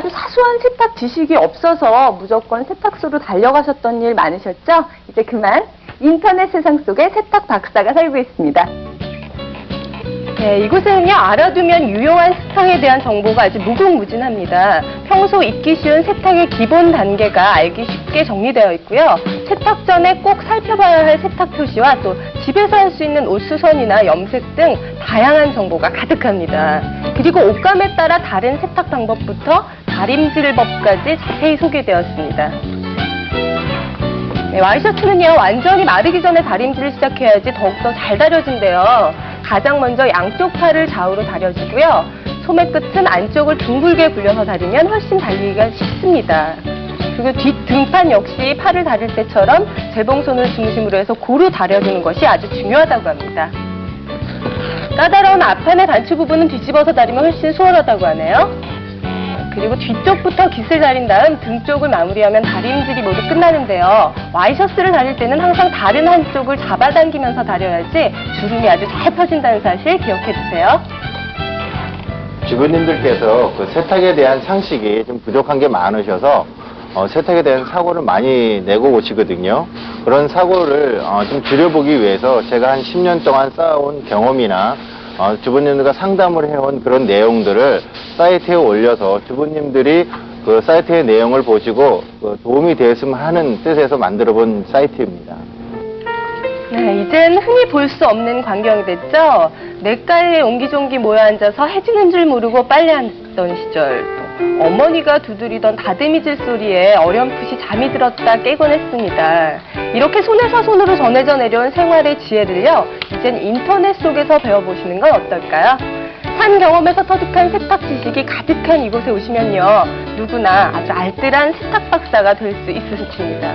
아주 사소한 세탁 지식이 없어서 무조건 세탁소로 달려가셨던 일 많으셨죠? 이제 그만 인터넷 세상 속에 세탁 박사가 살고 있습니다. 네, 이곳에는요, 알아두면 유용한 세탁에 대한 정보가 아주 무궁무진합니다. 평소 잊기 쉬운 세탁의 기본 단계가 알기 쉽게 정리되어 있고요. 세탁 전에 꼭 살펴봐야 할 세탁 표시와 또 집에서 할 수 있는 옷 수선이나 염색 등 다양한 정보가 가득합니다. 그리고 옷감에 따라 다른 세탁 방법부터 다림질 법까지 자세히 소개되었습니다. 네, 와이셔츠는요, 완전히 마르기 전에 다림질을 시작해야지 더욱더 잘 다려진대요. 가장 먼저 양쪽 팔을 좌우로 다려주고요. 소매 끝은 안쪽을 둥글게 굴려서 다리면 훨씬 달리기가 쉽습니다. 그리고 뒷 등판 역시 팔을 다릴 때처럼 재봉선을 중심으로 해서 고루 다려주는 것이 아주 중요하다고 합니다. 까다로운 앞판의 단추 부분은 뒤집어서 다리면 훨씬 수월하다고 하네요. 그리고 뒤쪽부터 깃을 다린 다음 등 쪽을 마무리하면 다림질이 모두 끝나는데요. 와이셔츠를 다릴 때는 항상 다른 한쪽을 잡아당기면서 다려야지 주름이 아주 잘 펴진다는 사실 기억해 주세요. 주부님들께서 그 세탁에 대한 상식이 좀 부족한 게 많으셔서 어, 세탁에 대한 사고를 많이 내고 오시거든요. 그런 사고를 어, 좀 줄여보기 위해서 제가 한 10년 동안 쌓아온 경험이나 어, 주부님들과 상담을 해온 그런 내용들을 사이트에 올려서 주부님들이 그 사이트의 내용을 보시고 그 도움이 되었으면 하는 뜻에서 만들어 본 사이트입니다. 네, 이젠 흔히 볼 수 없는 광경이 됐죠. 냇가에 옹기종기 모여 앉아서 해지는 줄 모르고 빨래하던 시절. 또 어머니가 두드리던 다듬이질 소리에 어렴풋이 잠이 들었다 깨곤 했습니다. 이렇게 손에서 손으로 전해져 내려온 생활의 지혜를요, 이젠 인터넷 속에서 배워보시는 건 어떨까요? 산 경험에서 터득한 세탁 지식이 가득한 이곳에 오시면요, 누구나 아주 알뜰한 세탁 박사가 될 수 있으십니다.